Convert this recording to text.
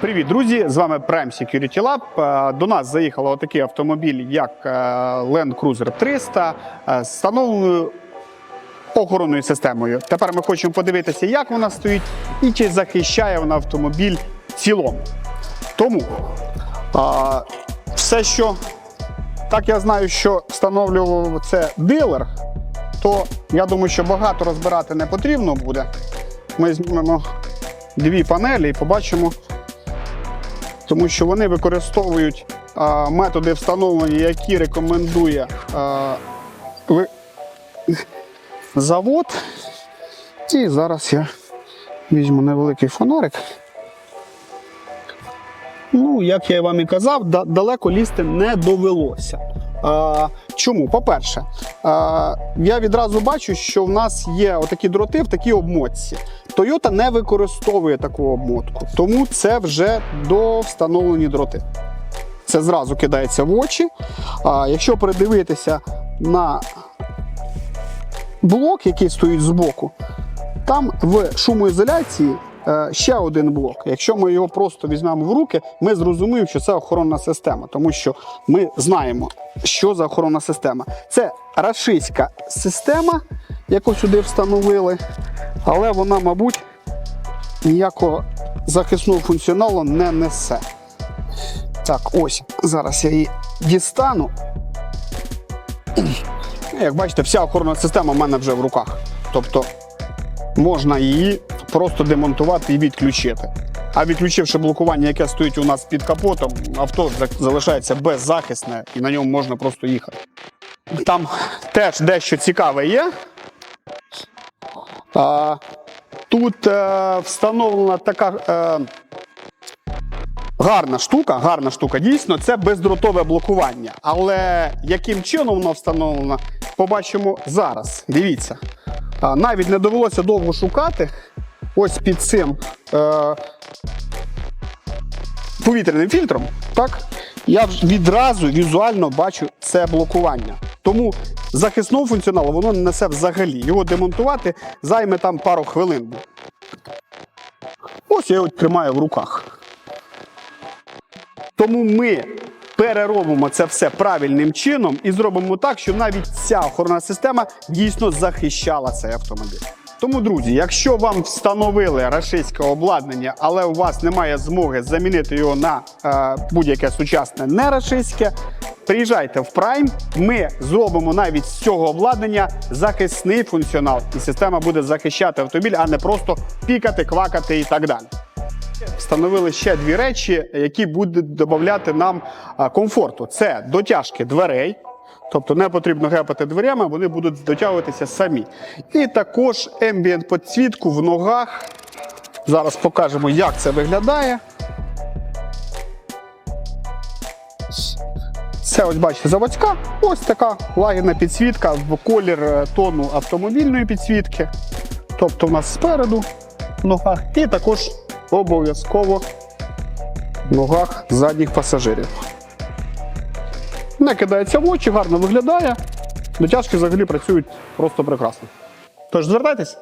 Привіт, друзі! З вами Prime Security Lab. Е, До нас заїхав отакий автомобіль, як е, Land Cruiser 300 е, з встановленою охоронною системою. Тепер ми хочемо подивитися, як вона стоїть і чи захищає вона автомобіль в цілому. Тому все, що так я знаю, що встановлював це дилер, то я думаю, що багато розбирати не потрібно буде. Ми знімемо дві панелі і побачимо, тому що вони використовують а, методи встановлення, які рекомендує а, ви... завод. І зараз я візьму невеликий фонарик. Ну, як я вам і казав, далеко лізти не довелося. Чому? По-перше, я відразу бачу, що в нас є отакі дроти в такій обмотці. Toyota не використовує таку обмотку, тому це вже довстановлені дроти. Це зразу кидається в очі. Якщо передивитися на блок, який стоїть збоку, там в шумоізоляції ще один блок. Якщо ми його просто візьмемо в руки, ми зрозуміємо, що це охоронна система, тому що ми знаємо, що за охоронна система. Це рашистська система, яку сюди встановили, але вона, мабуть, ніякого захисного функціоналу не несе. Так, ось зараз я її дістану. Як бачите, вся охоронна система в мене вже в руках. Тобто можна її просто демонтувати і відключити. А відключивши блокування, яке стоїть у нас під капотом, авто залишається беззахисне і на ньому можна просто їхати. Там теж дещо цікаве є. А, тут е, встановлена така. Е, Гарна штука, гарна штука. Дійсно, це бездротове блокування. Але яким чином воно встановлено, побачимо зараз. Дивіться. А, навіть не довелося довго шукати. Ось під цим е, повітряним фільтром, так, я відразу візуально бачу це блокування. Тому захисного функціоналу воно не несе взагалі. Його демонтувати займе там пару хвилин. Ось я його тримаю в руках. Тому ми переробимо це все правильним чином і зробимо так, щоб навіть ця охоронна система дійсно захищала цей автомобіль. Тому, друзі, якщо вам встановили рашистське обладнання, але у вас немає змоги замінити його на е, будь-яке сучасне не рашистське, приїжджайте в Prime, ми зробимо навіть з цього обладнання захисний функціонал, і система буде захищати автомобіль, а не просто пікати, квакати і так далі. Встановили ще дві речі, які будуть додати нам комфорту. Це дотяжки дверей, тобто не потрібно гепати дверями, вони будуть дотягуватися самі. І також ембієнт підсвітку в ногах. Зараз покажемо, як це виглядає. Це ось бачите, заводська. Ось така лагідна підсвітка в колір е, тону автомобільної підсвітки. Тобто в нас спереду в ногах і також обов'язково в ногах задніх пасажирів. Не кидається в очі, гарно виглядає. Дотяжки взагалі працюють просто прекрасно. Тож звертайтесь.